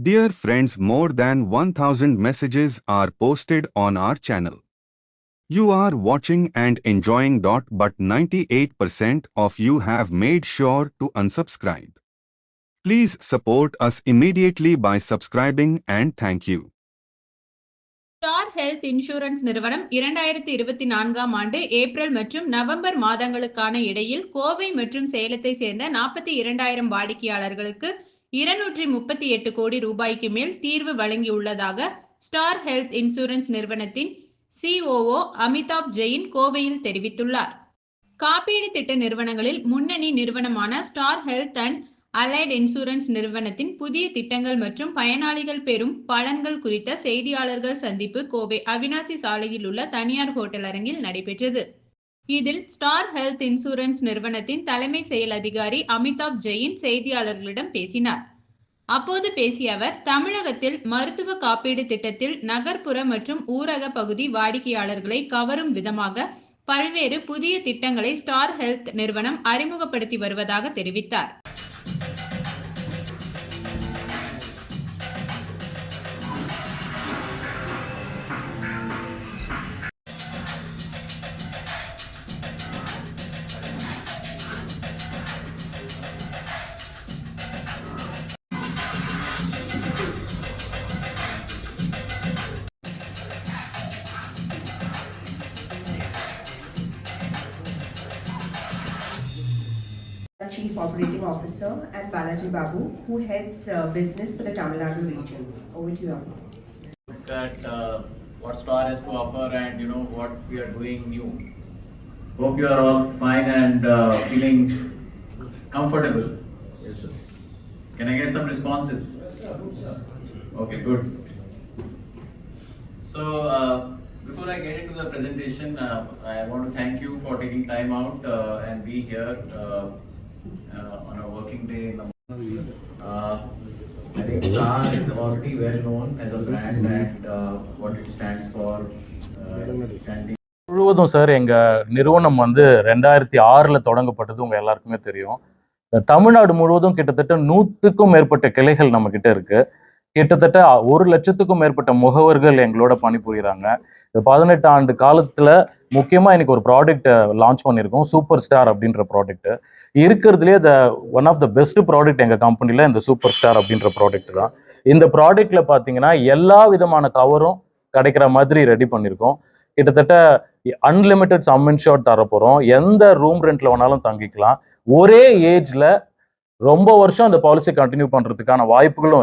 Dear friends, more than 1000 messages are posted on our channel. You are watching and enjoying dot but 98% of you have made sure to unsubscribe. Please support us immediately by subscribing and thank you. Star Health Insurance நிறுவனம் இரண்டாயிரத்தி இருபத்தி நான்காம் ஆண்டு April மற்றும் November மாதங்களுக்கான இடையில் கோவை மற்றும் சேலத்தை சேர்ந்த நாற்பத்தி இரண்டாயிரம் வாடிக்கையாளர்களுக்கு இருநூற்றி முப்பத்தி எட்டு கோடி ரூபாய்க்கு மேல் தீர்வு வழங்கியுள்ளதாக ஸ்டார் ஹெல்த் இன்சூரன்ஸ் நிறுவனத்தின் சிஓஓ அமிதாப் ஜெயின் கோவையில் தெரிவித்துள்ளார். காப்பீடு திட்ட நிறுவனங்களில் முன்னணி நிறுவனமான Star Health and Allied insurance நிறுவனத்தின் புதிய திட்டங்கள் மற்றும் பயனாளிகள் பெறும் பலன்கள் குறித்த செய்தியாளர்கள் சந்திப்பு கோவை அவினாசி சாலையில் உள்ள தனியார் ஹோட்டல் அரங்கில் நடைபெற்றது. இதில் ஸ்டார் ஹெல்த் இன்சூரன்ஸ் நிறுவனத்தின் தலைமை செயல் அதிகாரி அமிதாப் ஜெயின் செய்தியாளர்களிடம் பேசினார். அப்போது பேசிய அவர் தமிழகத்தில் மருத்துவ காப்பீடு திட்டத்தில் நகர்ப்புற மற்றும் ஊரக பகுதி வாடிக்கையாளர்களை கவரும் விதமாக பல்வேறு புதிய திட்டங்களை ஸ்டார் ஹெல்த் நிறுவனம் அறிமுகப்படுத்தி வருவதாக தெரிவித்தார். Chief Operating Officer, and Balaji Babu, who heads uh, business for the Tamil Nadu region. Over to you. Abu. look at uh, what Star has to offer and you know what we are doing new. Hope you are all fine and uh, feeling comfortable. Yes, sir. Can I get some responses? Yes, sir. Okay, good. So uh, before I get into the presentation, uh, I want to thank you for taking time out uh, and be here uh, uh, on a working day in the morning. uh, I think Star is already well known as a brand and uh, what it stands for. Uh, standing முழுவதும் sir எங்கள் நிறுவனம் வந்து ரெண்டாயிரத்தி ஆறில் தொடங்கப்பட்டது உங்கள் எல்லாருக்குமே தெரியும் தமிழ்நாடு முழுவதும் கிட்டத்தட்ட நூற்றுக்கும் மேற்பட்ட கிளைகள் நம்மக்கிட்ட இருக்குது கிட்டத்தட்ட ஒரு லட்சத்துக்கும் மேற்பட்ட முகவர்கள் எங்களோட பணிபுரிகிறாங்க இந்த பதினெட்டு ஆண்டு காலத்தில் முக்கியமாக இன்னைக்கு ஒரு ப்ராடக்ட்டை லான்ச் பண்ணியிருக்கோம். சூப்பர் ஸ்டார் அப்படின்ற ப்ராடக்ட்டு இருக்கிறதுலே the one of the best product எங்கள் கம்பெனியில் இந்த சூப்பர் ஸ்டார் அப்படின்ற ப்ராடக்ட் தான். இந்த ப்ராடக்ட்டில் பார்த்தீங்கன்னா எல்லா விதமான கவரும் கிடைக்கிற மாதிரி ரெடி பண்ணியிருக்கோம். கிட்டத்தட்ட அன்லிமிட்டெட் சம் இன்ஷோர்ட் தரப்போகிறோம் எந்த ரூம் ரெண்டில் வேணாலும் தங்கிக்கலாம். ஒரே ஏஜில் ரொம்ப வருஷம் அந்த பாலிசி கண்டினியூ பண்ணுறதுக்கான வாய்ப்புகளும்